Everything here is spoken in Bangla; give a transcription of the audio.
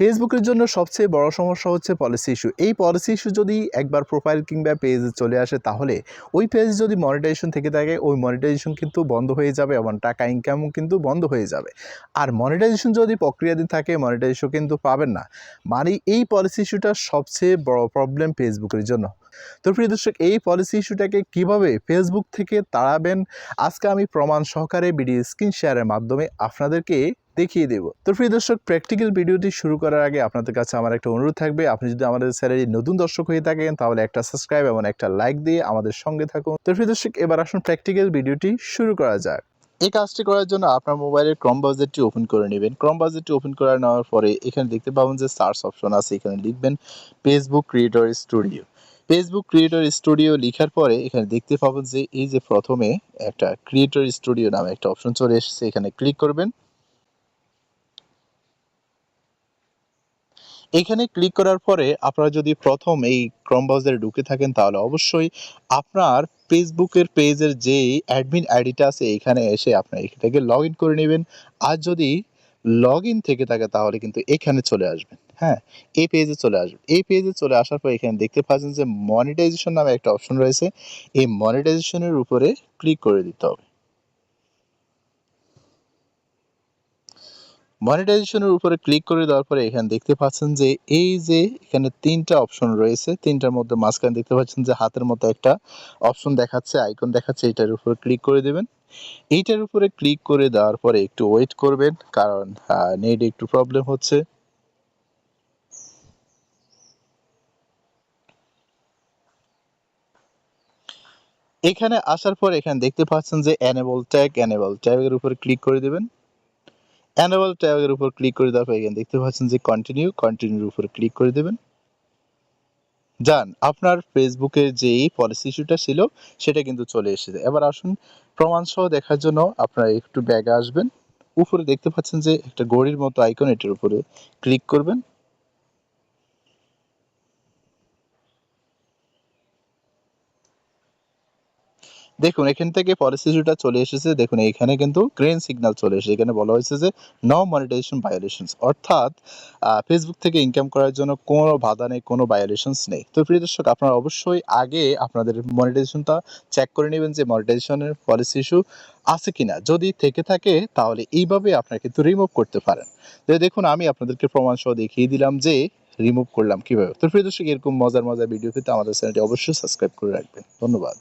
ফেসবুকের জন্য সবচেয়ে বড় সমস্যা হচ্ছে পলিসি ইস্যু এই পলিসি ইস্যু যদি একবার প্রোফাইল কিংবা পেজ চলে আসে, তাহলে ওই পেজ যদি মনিটাইজেশন থেকে থাকে, ওই মনিটাইজেশন কিন্তু বন্ধ হয়ে যাবে এবং টাকা ইনকামও কিন্তু বন্ধ হয়ে যাবে। আর মনিটাইজেশন যদি প্রক্রিয়াধীন থাকে মনিটাইজেশন কিন্তু পাবেন না। মানে এই পলিসি ইস্যুটা সবচেয়ে বড় প্রবলেম ফেসবুকের জন্য। তো প্রিয় দর্শক, এই পলিসি ইস্যুটাকে কীভাবে ফেসবুক থেকে তাড়াবেন? আজকে আমি প্রমাণ সহকারে ভিডিও স্ক্রিন শেয়ারের মাধ্যমে আপনাদেরকে দেখিয়ে দেব। তো প্রিয় দর্শক প্র্যাকটিক্যাল ভিডিওটি শুরু করার আগে আপনাদের কাছে আমার একটা অনুরোধ থাকবে। আপনি যদি আমাদের চ্যানেলে নতুন দর্শক হয়ে থাকেন, তাহলে একটা সাবস্ক্রাইব এবং একটা লাইক দিয়ে আমাদের সঙ্গে থাকুন। তো প্রিয় দর্শক, এবার আসুন প্র্যাকটিক্যাল ভিডিওটি শুরু করা যাক। এই কাজটি করার জন্য আপনার মোবাইলের ক্রম ব্রাউজারটি ওপেন করে নেবেন। ক্রম ব্রাউজারটি ওপেন করে নেওয়ার পরে এখানে দেখতে পাবেন যে সার্চ অপশন আছে। এখানে লিখবেন Facebook creator studio Facebook creator studio লেখার পরে এখানে দেখতে পাবেন যে এই যে প্রথমে একটা ক্রিয়েটর স্টুডিও নামে একটা অপশন চলে এসেছে। এখানে ক্লিক করবেন। এখানে ক্লিক করার পরে আপনারা যদি প্রথম এই ক্রম ব্রাউজারে ঢুকে থাকেন, তাহলে অবশ্যই আপনার ফেসবুকের পেজের যে অ্যাডমিন আইডিটা আছে, এখানে এসে আপনার এটাকে লগ ইন করে নেবেন। আর যদি লগ ইন থেকে থাকে, তাহলে কিন্তু এখানে চলে আসবেন। হ্যাঁ এই পেজে চলে আসবেন। এই পেজে চলে আসার পর এখানে দেখতে পাচ্ছেন যে মনিটাইজেশন নামে একটা অপশন রয়েছে। এই মনিটাইজেশনের উপরে ক্লিক করে দিতে হবে। মনিটাইজেশনের উপরে ক্লিক করে দেওয়ার পরে এখানে দেখতে পাচ্ছেন যে এই যে এখানে তিনটা অপশন রয়েছে, তিনটার মধ্যে মাঝখানে দেখতে পাচ্ছেন যে হাতের মতো একটা অপশন দেখাচ্ছে আইকন দেখাচ্ছে, এটার উপরে ক্লিক করে দেবেন। এইটার উপরে ক্লিক করে দেওয়ার পরে একটু ওয়েট করবেন, কারণ নেট একটু প্রবলেম হচ্ছে। এখানে আসার পর এখানে দেখতে পাচ্ছেন যে এনেবল ট্যাগ এনেবল ট্যাগের উপরে ক্লিক করে দেবেন। অ্যানুয়াল ট্যাগের উপর ক্লিক করে দেওয়ার এখানে দেখতে পাচ্ছেন যে কন্টিনিউ কন্টিনিউর উপর ক্লিক করে দেবেন। যান আপনার ফেসবুকের যেই পলিসি ইস্যুটা ছিল, সেটা কিন্তু চলে এসেছে। এবার আসুন প্রমাণ সহ দেখার জন্য আপনারা একটু ব্যাগে আসবেন। উপরে দেখতে পাচ্ছেন যে একটা ঘড়ির মতো আইকন এটার উপরে ক্লিক করবেন। দেখুন, এখান থেকে পলিসি ইস্যুটা চলে এসেছে, দেখুন এখানে কিন্তু গ্রিন সিগন্যাল চলে এসেছে। এখানে বলা হয়েছে যে নো মনিটাইজেশন ভায়োলেশনস অর্থাৎ ফেসবুক থেকে ইনকাম করার জন্য কোনো বাধা নেই, কোনো ভায়োলেশনস নেই। তো প্রিয় দর্শক, আপনারা অবশ্যই আগে আপনাদের মনিটাইজেশনটা চেক করে নেবেন যে মনিটাইজেশনের পলিসি ইস্যু আছে কিনা। যদি থেকে থাকে, তাহলে এইভাবে আপনারা কিন্তু রিমুভ করতে পারেন। তো দেখুন, আমি আপনাদেরকে প্রমাণ সহ দেখিয়ে দিলাম যে রিমুভ করলাম কীভাবে। তো প্রিয় দর্শক, এরকম মজার মজার ভিডিও পেতে আমাদের চ্যানেলটি অবশ্যই সাবস্ক্রাইব করে রাখবেন। ধন্যবাদ।